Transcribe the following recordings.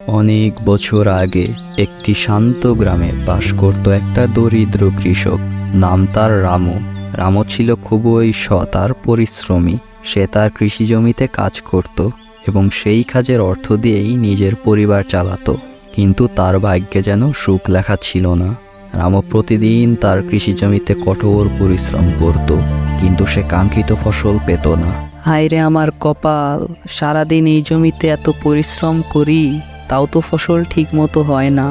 অনেক বছর আগে একটি শান্ত গ্রামে বাস করত একটা দরিদ্র কৃষক। নাম তার রামু। রামু ছিল খুবই সৎ আর পরিশ্রমী। সে তার কৃষি জমিতে কাজ করত এবং সেই কাজের অর্থ দিয়েই নিজের পরিবার চালাতো। কিন্তু তার ভাগ্যে যেন সুখ লেখা ছিল না। রামু প্রতিদিন তার কৃষি জমিতে কঠোর পরিশ্রম করত, কিন্তু সে কাঙ্ক্ষিত ফসল পেত না। হায় রে আমার কপাল, সারাদিন এই জমিতে এত পরিশ্রম করি। তাও তো ফসল ঠিক মতো হয় না।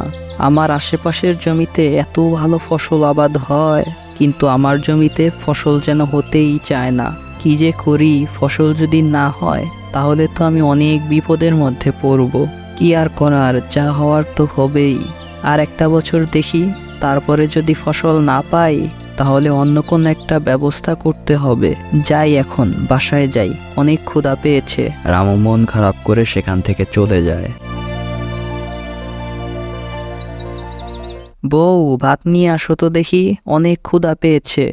আমার আশেপাশের জমিতে এত ভালো ফসল আবাদ হয়, কিন্তু আমার জমিতে ফসল যেন হতেই চায় না। কি যে করি, ফসল যদি না হয়, তাহলে তো আমি অনেক বিপদের মধ্যে পড়ব। কি আর করার, যা হওয়ার তো হবেই। আর একটা বছর দেখি, তারপরে যদি ফসল না পাই, তাহলে অন্য কোনো একটা ব্যবস্থা করতে হবে। যাই এখন, বাসায় যাই, অনেক ক্ষুধা পেয়েছে। রামু মন খারাপ করে সেখান থেকে চলে যায়। বউ ভাত নিয়ে আসো তো দেখি অনেক ক্ষুধা পেয়েছে।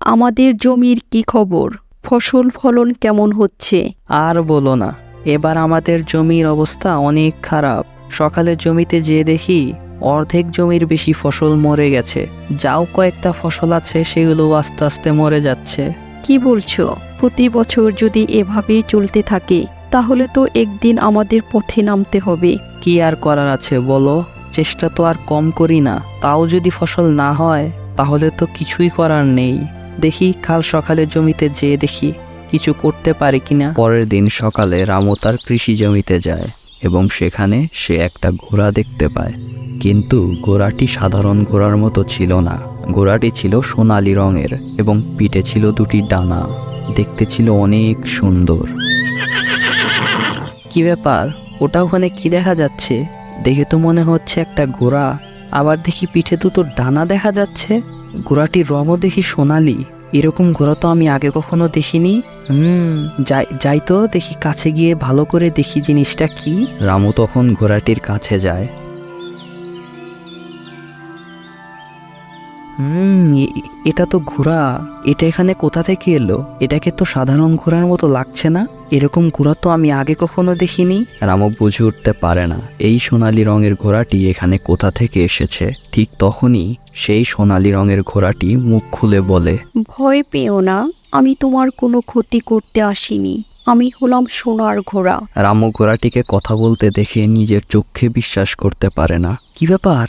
আমাদের জমির কি খবর? ফসল ফলন কেমন হচ্ছে? আর বলো না এবার আমাদের জমির অবস্থা অনেক খারাপ। সকালে জমিতে যেয়ে দেখি অর্ধেক জমির বেশি ফসল মরে গেছে। যাও কয়েকটা ফসল আছে সেগুলো আস্তে আস্তে মরে যাচ্ছে। কি বলছো? প্রতি বছর যদি এভাবেই চলতে থাকে তাহলে তো একদিন আমাদের পথে নামতে হবে। কি আর করার আছে বলো? চেষ্টা তো আর কম করি না। তাও যদি ফসল না হয় তাহলে তো কিছুই করার নেই। দেখি কাল সকালে জমিতে যেয়ে দেখি কিছু করতে পারি কিনা পরের দিন সকালে রামু তার কৃষি জমিতে যায় এবং সেখানে সে একটা ঘোড়া দেখতে পায়। কিন্তু ঘোড়াটি সাধারণ ঘোড়ার মতো ছিল না। ঘোড়াটি ছিল সোনালি রঙের এবং পিঠে ছিল দুটি ডানা। দেখতে ছিল অনেক সুন্দর। কি ব্যাপার? ওটা ওখানে কি দেখা যাচ্ছে? দেখে তো মনে হচ্ছে একটা ঘোড়া। আবার দেখি পিঠে দুটো ডানা দেখা যাচ্ছে। ঘোড়াটির রঙও দেখি সোনালি। এরকম ঘোড়া তো আমি আগে কখনো দেখিনি। হুম যাই যাই তো দেখি কাছে গিয়ে ভালো করে দেখি জিনিসটা কি। রামু তখন ঘোড়াটির কাছে যায়। হুম এটা তো ঘোড়া। এটা এখানে কোথা থেকে এলো? এটাকে তো সাধারণ ঘোড়ার মতো লাগছে না? এরকম ঘোড়া তো আমি আগে কখনো দেখিনি। রামু বুঝে উঠতে পারে না এই সোনালি রঙের ঘোড়াটি এখানে কোথা থেকে এসেছে? ঠিক তখনই সেই সোনালি রঙের ঘোড়াটি মুখ খুলে বলে ভয় পেও না আমি তোমার কোনো ক্ষতি করতে আসিনি। আমি হলাম সোনার ঘোড়া। রামু ঘোড়াটিকে কথা বলতে দেখে নিজের চোখে বিশ্বাস করতে পারে না। কি ব্যাপার?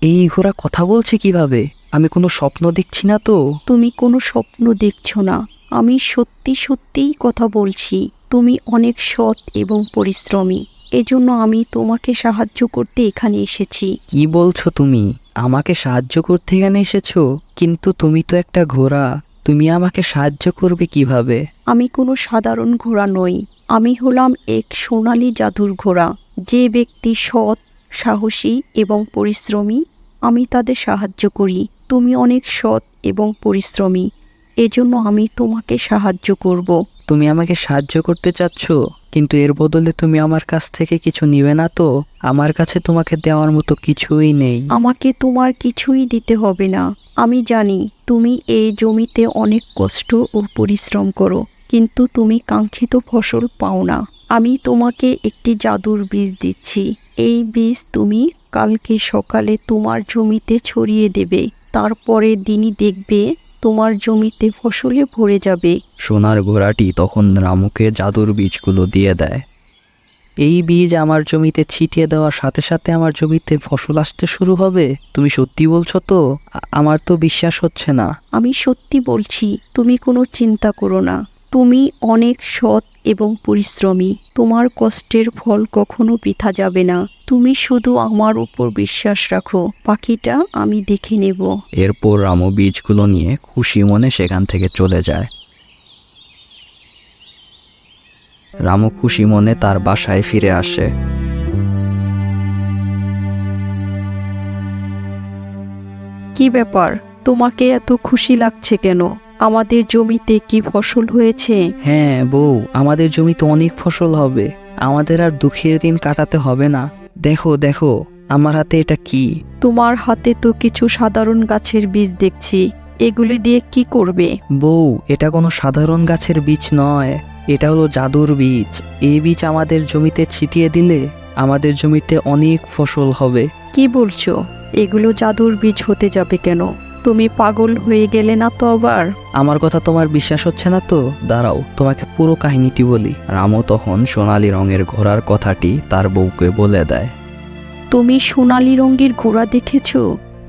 এই ঘোড়া কথা বলছে কীভাবে? আমি কোনো স্বপ্ন দেখছি না তো। তুমি কোনো স্বপ্ন দেখছ না। আমি সত্যি সত্যিই কথা বলছি। তুমি অনেক সৎ এবং পরিশ্রমী। এজন্য আমি তোমাকে সাহায্য করতে এখানে এসেছি। কি বলছো তুমি? আমাকে সাহায্য করতে এখানে এসেছ? কিন্তু তুমি তো একটা ঘোড়া। তুমি আমাকে সাহায্য করবে কীভাবে? আমি কোনো সাধারণ ঘোড়া নই। আমি হলাম এক সোনালী জাদুর ঘোড়া। যে ব্যক্তি সৎ সাহসী এবং পরিশ্রমী আমি তাদের সাহায্য করি। তুমি অনেক সৎ এবং পরিশ্রমী এজন্য আমি তোমাকে সাহায্য করব। তুমি আমাকে সাহায্য করতে চাচ্ছ কিন্তু এর বদলে তুমি আমার কাছ থেকে কিছু নিবে না তো? আমার কাছে তোমাকে দেওয়ার মতো কিছুই নেই। আমাকে তোমার কিছুই দিতে হবে না। আমি জানি তুমি এই জমিতে অনেক কষ্ট ও পরিশ্রম করো কিন্তু তুমি কাঙ্ক্ষিত ফসল পাও না। আমি তোমাকে একটি জাদুর বীজ দিচ্ছি। এই বীজ তুমি কালকে সকালে তোমার জমিতে ছড়িয়ে দেবে তারপরে দিনই দেখবে তোমার জমিতে ফসলে ভরে যাবে। সোনার ঘোড়াটি তখন রামুকে জাদুর বীজগুলো দিয়ে দেয়। এই বীজ আমার জমিতে ছিটিয়ে দেওয়ার সাথে সাথে আমার জমিতে ফসল আসতে শুরু হবে? তুমি সত্যি বলছো তো? আ- আমার তো বিশ্বাস হচ্ছে না। আমি সত্যি বলছি তুমি কোনো চিন্তা করো না। তুমি অনেক সৎ এবং পরিশ্রমী তোমার কষ্টের ফল কখনো বৃথা যাবে না। তুমি শুধু আমার উপর বিশ্বাস রাখো। পাখিটা আমি দেখে নেব। এরপর রামু বীজগুলো নিয়ে খুশি মনে সেখান থেকে চলে যায়। রামু খুশি মনে তার বাসায় ফিরে আসে। কি ব্যাপার? তোমাকে এত খুশি লাগছে কেন? আমাদের জমিতে কি ফসল হয়েছে? হ্যাঁ বউ আমাদের জমিতে অনেক ফসল হবে। আমাদের আর দুঃখের দিন কাটাতে হবে না। দেখো দেখো আমার হাতে এটা কি? তোমার হাতে তো কিছু সাধারণ গাছের বীজ দেখছি। এগুলি দিয়ে কি করবে? বউ এটা কোনো সাধারণ গাছের বীজ নয়। এটা হলো জাদুর বীজ। এই বীজ আমাদের জমিতে ছিটিয়ে দিলে আমাদের জমিতে অনেক ফসল হবে। কি বলছো? এগুলো জাদুর বীজ হতে যাবে কেন? তুমি পাগল হয়ে গেলে না তো আবার? আমার কথা তোমার বিশ্বাস হচ্ছে না তো? দাঁড়াও তোমাকে পুরো কাহিনীটি বলি। রামও তখন সোনালি রঙের ঘোড়ার কথাটি তার বউকে বলে দেয়। তুমি সোনালি রঙের ঘোড়া দেখেছ?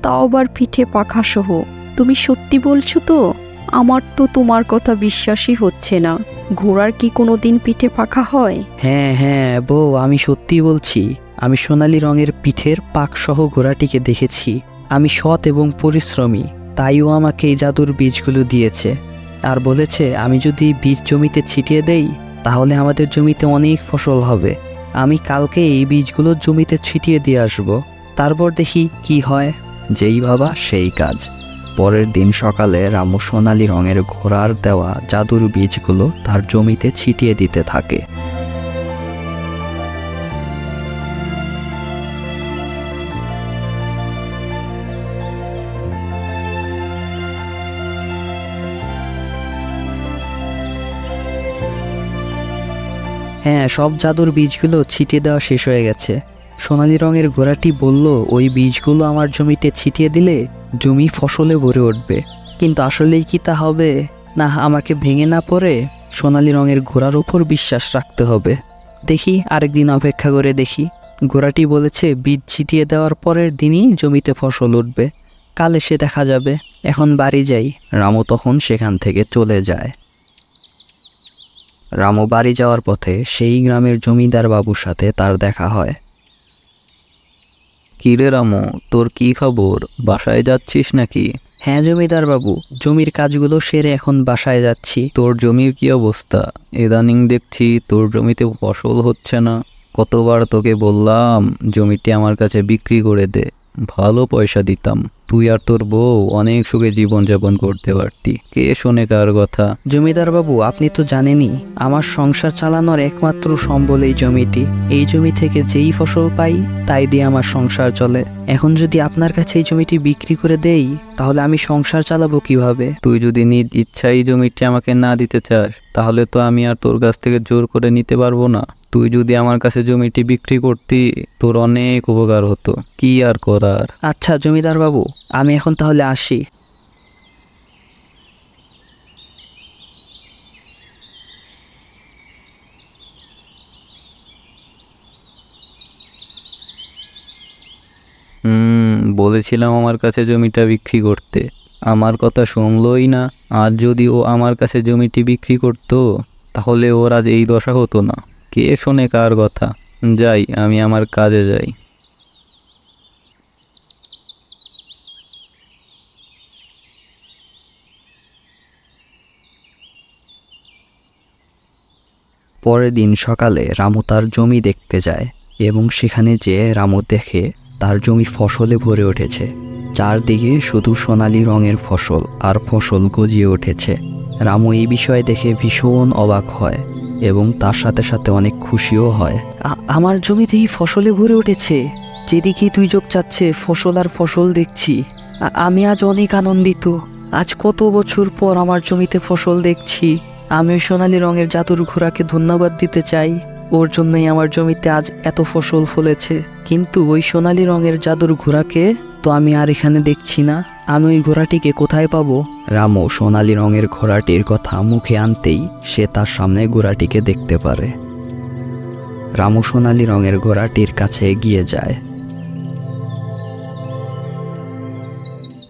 তাও আবার পিঠে পাখা সহ। তুমি সত্যি বলছো তো? আমার তো তোমার কথা বিশ্বাসই হচ্ছে না। ঘোড়ার কি কোনো দিন পিঠে পাখা হয়? হ্যাঁ হ্যাঁ বউ আমি সত্যি বলছি। আমি সোনালি রঙের পিঠের পাকসহ ঘোড়াটিকে দেখেছি। আমি সৎ এবং পরিশ্রমী, তাইও আমাকে এই জাদুর বীজগুলো দিয়েছে। আর বলেছে, আমি যদি বীজ জমিতে ছিটিয়ে দেই, তাহলে আমাদের জমিতে অনেক ফসল হবে। আমি কালকে এই বীজগুলো জমিতে ছিটিয়ে দিয়ে আসব। তারপর দেখি কি হয়। যেই ভাবা সেই কাজ। পরের দিন সকালে রামু সোনালি রঙের ঘোড়ার দেওয়া জাদুর বীজগুলো তার জমিতে ছিটিয়ে দিতে থাকে। হ্যাঁ সব জাদুর বীজগুলো ছিটিয়ে দেওয়া শেষ হয়ে গেছে। সোনালি রঙের ঘোড়াটি বলল, ওই বীজগুলো আমার জমিতে ছিটিয়ে দিলে জমি ফসলে ভরে উঠবে। কিন্তু আসলেই কি তা হবে? না, আমাকে ভেঙে না পড়ে সোনালি রঙের ঘোড়ার ওপর বিশ্বাস রাখতে হবে। দেখি, আরেকদিন অপেক্ষা করে দেখি। ঘোড়াটি বলেছে, বীজ ছিটিয়ে দেওয়ার পরের দিনই জমিতে ফসল উঠবে। কাল এসে দেখা যাবে। এখন বাড়ি যাই। রামু তখন সেখান থেকে চলে যায়। রামু বাড়ি যাওয়ার পথে সেই গ্রামের জমিদার বাবুর সাথে তার দেখা হয়। কিরে রামু তোর কি খবর? বাসায় যাচ্ছিস নাকি? হ্যাঁ জমিদার বাবু জমির কাজগুলো সেরে এখন বাসায় যাচ্ছি। তোর জমির কি অবস্থা? ইদানিং দেখছি তোর জমিতে ফসল হচ্ছে না। কতবার তোকে বললাম জমিটি আমার কাছে বিক্রি করে দে। ভালো পয়সা দিতাম। তুই আর তোর বউ অনেক সুখে জীবনযাপন করতে পারতি। কে শোনে কার কথা? জমিদার বাবু আপনি তো জানেনই আমার সংসার চালানোর একমাত্র সম্বল এই জমিটি। এই জমি থেকে যেই ফসল পাই তাই দিয়ে আমার সংসার চলে। এখন যদি আপনার কাছে এই জমিটি বিক্রি করে দেই তাহলে আমি সংসার চালাবো কীভাবে? তুই যদি নিজ ইচ্ছা এই জমিটি আমাকে না দিতে চাস তাহলে তো আমি আর তোর কাছ থেকে জোর করে নিতে পারব না। তুই যদি আমার কাছে জমিটি বিক্রি করতি তোর অনেক উপকার হতো। কি আর করার? আচ্ছা জমিদার বাবু আমি এখন তাহলে আসি। হুম বলেছিলাম আমার কাছে জমিটা বিক্রি করতে। আমার কথা শুনলই না। আর যদি ও আমার কাছে জমিটি বিক্রি করতো তাহলে ওর আজ এই দশা হতো না। কে শোনে কার কথা? যাই, আমি আমার কাজে যাই। পরের দিন সকালে রামু তার জমি দেখতে যায় এবং সেখানে যেয়ে রামু দেখে তার জমি ফসলে ভরে উঠেছে। চারদিকে শুধু সোনালি রঙের ফসল আর ফসল গজিয়ে উঠেছে। রামু এই বিষয় দেখে ভীষণ অবাক হয়। এবং তার সাথে সাথে অনেক খুশিও হয়। আমার জমিতেই ফসলে ভরে উঠেছে। যেদিকেই তুই চোখ চাচ্ছে, ফসল আর ফসল দেখছি। আমি আজ অনেক আনন্দিত। আজ কত বছর পর আমার জমিতে ফসল দেখছি। আমি সোনালি রঙের জাদুর ঘোড়াকে ধন্যবাদ দিতে চাই। ওর জন্যই আমার জমিতে আজ এত ফসল ফলেছে। কিন্তু ওই সোনালি রঙের জাদুর ঘোড়াকে তো আমি আর এখানে দেখছি না। আমি ওই ঘোড়াটিকে কোথায় পাবো? রামু সোনালি রঙের ঘোড়াটির কথা মুখে আনতেই সে তার সামনে ঘোড়াটিকে দেখতে পারে। রামু সোনালি রঙের ঘোড়াটির কাছে এগিয়ে যায়।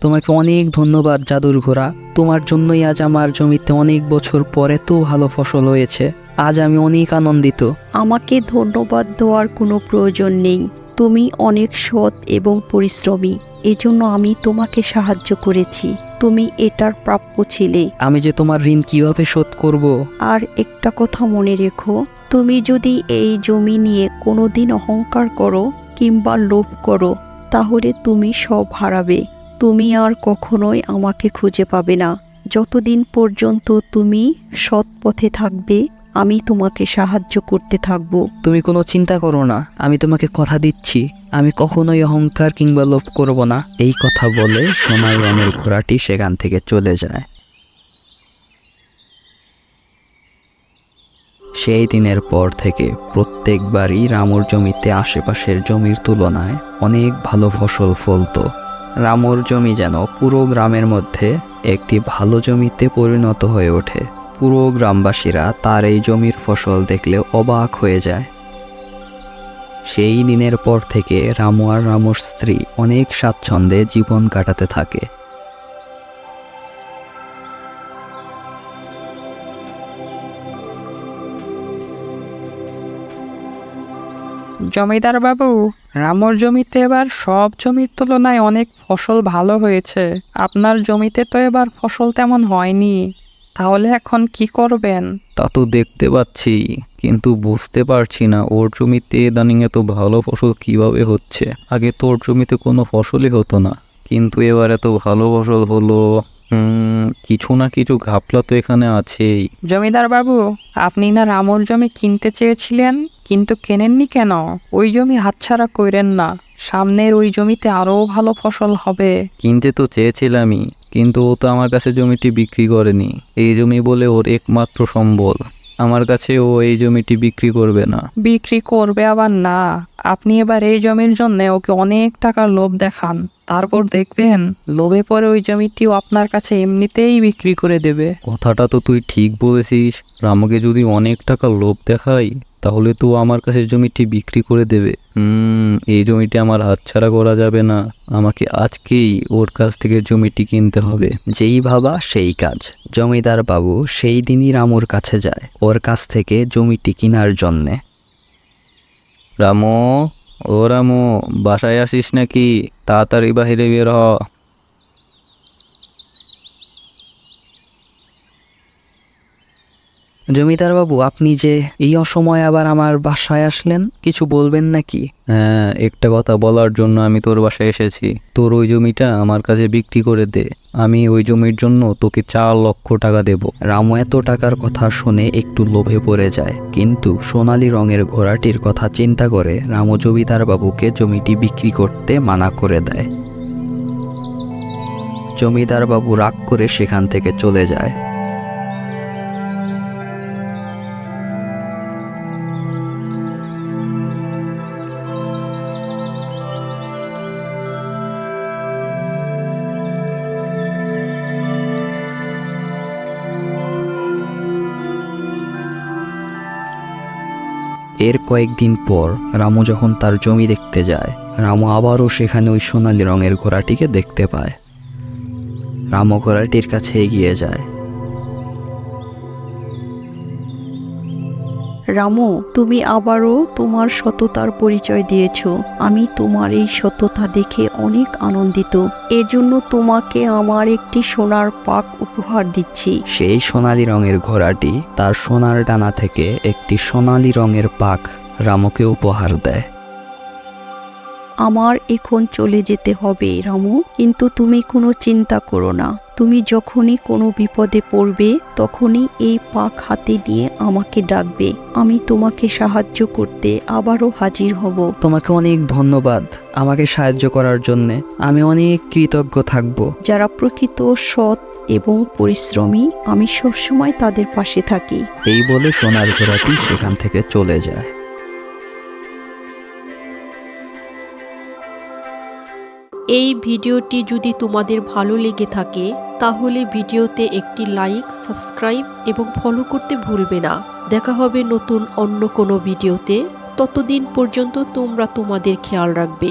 তোমাকে অনেক ধন্যবাদ, জাদুর ঘোড়া। তোমার জন্যই আজ আমার জমিতে অনেক বছর পরে তো ভালো ফসল হয়েছে। আজ আমি অনেক আনন্দিত। আমাকে ধন্যবাদ দেওয়ার কোনো প্রয়োজন নেই। তুমি অনেক সৎ এবং পরিশ্রমী এজন্য আমি তোমাকে সাহায্য করেছি। তুমি এটার প্রাপ্য ছিলে। আমি যে তোমার ঋণ কীভাবে শোধ করব? আর একটা কথা মনে রেখো তুমি যদি এই জমি নিয়ে কোনোদিন অহংকার করো কিংবা লোভ করো তাহলে তুমি সব হারাবে। তুমি আর কখনোই আমাকে খুঁজে পাবে না। যতদিন পর্যন্ত তুমি সৎ পথে থাকবে আমি তোমাকে সাহায্য করতে থাকব। তুমি কোনো চিন্তা করো না, আমি তোমাকে কথা দিচ্ছি। আমি কখনোই অহংকার কিংবা লোভ করব না। এই কথা বলে সোনার রঙের ঘোড়াটি সেখান থেকে চলে যায়। সেই দিনের পর থেকে প্রত্যেকবারই রামুর জমিতে আশেপাশের জমির তুলনায় অনেক ভালো ফসল ফলতো। রামুর জমি যেন পুরো গ্রামের মধ্যে একটি ভালো জমিতে পরিণত হয়ে ওঠে। পুরো গ্রামবাসীরা তার এই জমির ফসল দেখলে অবাক হয়ে যায়। সেই দিনের পর থেকে রামু আর রামুর স্ত্রী অনেক স্বাচ্ছন্দ্যে জীবন কাটাতে থাকে। জমিদার বাবু, রামর জমিতে এবার সব জমির তুলনায় অনেক ফসল ভালো হয়েছে। আপনার জমিতে তো এবার ফসল তেমন হয়নি। তাহলে এখন কি করবেন? তা তো দেখতে পাচ্ছি কিন্তু বুঝতে পারছি না ওর জমিতে ইদানিং এত ভালো ফসল কীভাবে হচ্ছে। আগে তোর জমিতে কোনো ফসলই হতো না কিন্তু এবার এত ভালো ফসল হলো কিছু না কিছু ঘাপলা তো এখানে আছেই। জমিদার বাবু আপনি না রামর জমি কিনতে চেয়েছিলেন কিন্তু কেনেননি কেন? ওই জমি হাতছাড়া কইরেন না সামনের ওই জমিতে আরও ভালো ফসল হবে। কিনতে তো চেয়েছিলামই কিন্তু ও তো আমার কাছে জমিটি বিক্রি করেনি। এই জমি বলে ওর একমাত্র সম্বল। আমার কাছে ও এই জমিটি বিক্রি করবে না। বিক্রি করবে আবার না। আপনি এবার এই জমির জন্য ওকে অনেক টাকার লোভ দেখান। তারপর দেখবেন লোভে পরে ওই জমিটিও আপনার কাছে এমনিতেই বিক্রি করে দেবে। কথাটা তো তুই ঠিক বলেছিস। রামকে যদি অনেক টাকা লোভ দেখাই তাহলে তো আমার কাছে জমিটি বিক্রি করে দেবে। এই জমিটি আমার হাতছাড়া করা যাবে না। আমাকে আজকেই ওর কাছ থেকে জমিটি কিনতে হবে। যেই ভাবা সেই কাজ। জমিদার বাবু সেই দিনই রামুর কাছে যায় ওর কাছ থেকে জমিটি কেনার জন্যে। রামু, ও রামু, বাসায় আসিস নাকি? তাড়াতাড়ি বাহিরে বের হ। জমিদার বাবু আপনি যে এই অসময়ে আবার আমার বাসায় আসলেন, কিছু বলবেন নাকি? হ্যাঁ একটা কথা বলার জন্য আমি তোর বাসায় এসেছি। তোর ওই জমিটা আমার কাছে বিক্রি করে দে। আমি ওই জমির জন্য তোকে চার লক্ষ টাকা দেব। রামু এত টাকার কথা শুনে একটু লোভে পড়ে যায়। কিন্তু সোনালি রঙের ঘোড়াটির কথা চিন্তা করে রামু জমিদার বাবুকে জমিটি বিক্রি করতে মানা করে দেয়। জমিদার বাবু রাগ করে সেখান থেকে চলে যায়। এর কয়েকদিন পর রামু যখন তার জমি দেখতে যায়, রামু আবারও সেখানে ওই সোনালি রঙের ঘোড়াটিকে দেখতে পায়। রামু ঘোড়াটির কাছে এগিয়ে যায়। রামু, তুমি আবারও তোমার সততার পরিচয় দিয়েছ। আমি তোমার এই সততা দেখে অনেক আনন্দিত। এজন্য তোমাকে আমার একটি সোনার পাক উপহার দিচ্ছি। সেই সোনালী রঙের ঘোড়াটি তার সোনার ডানা থেকে একটি সোনালী রঙের পাক রামুকে উপহার দেয়। আমার এখন চলে যেতে হবে রামু। কিন্তু তুমি কোনো চিন্তা করো না। তুমি যখনই কোনো বিপদে পড়বে তখনই এই পাক হাতে নিয়ে আমাকে ডাকবে। আমি তোমাকে সাহায্য করতে আবারও হাজির হব। তোমাকে অনেক ধন্যবাদ আমাকে সাহায্য করার জন্যে। আমি অনেক কৃতজ্ঞ থাকব। যারা প্রকৃত সৎ এবং পরিশ্রমী আমি সবসময় তাদের পাশে থাকি। এই বলে সোনার ঘোড়াটি সেখান থেকে চলে যায়। এই ভিডিওটি যদি তোমাদের ভালো লেগে থাকে, তাহলে ভিডিওতে একটি লাইক, সাবস্ক্রাইব এবং ফলো করতে ভুলবে না। দেখা হবে নতুন অন্য কোনো ভিডিওতে। ততদিন পর্যন্ত তোমরা তোমাদের খেয়াল রাখবে।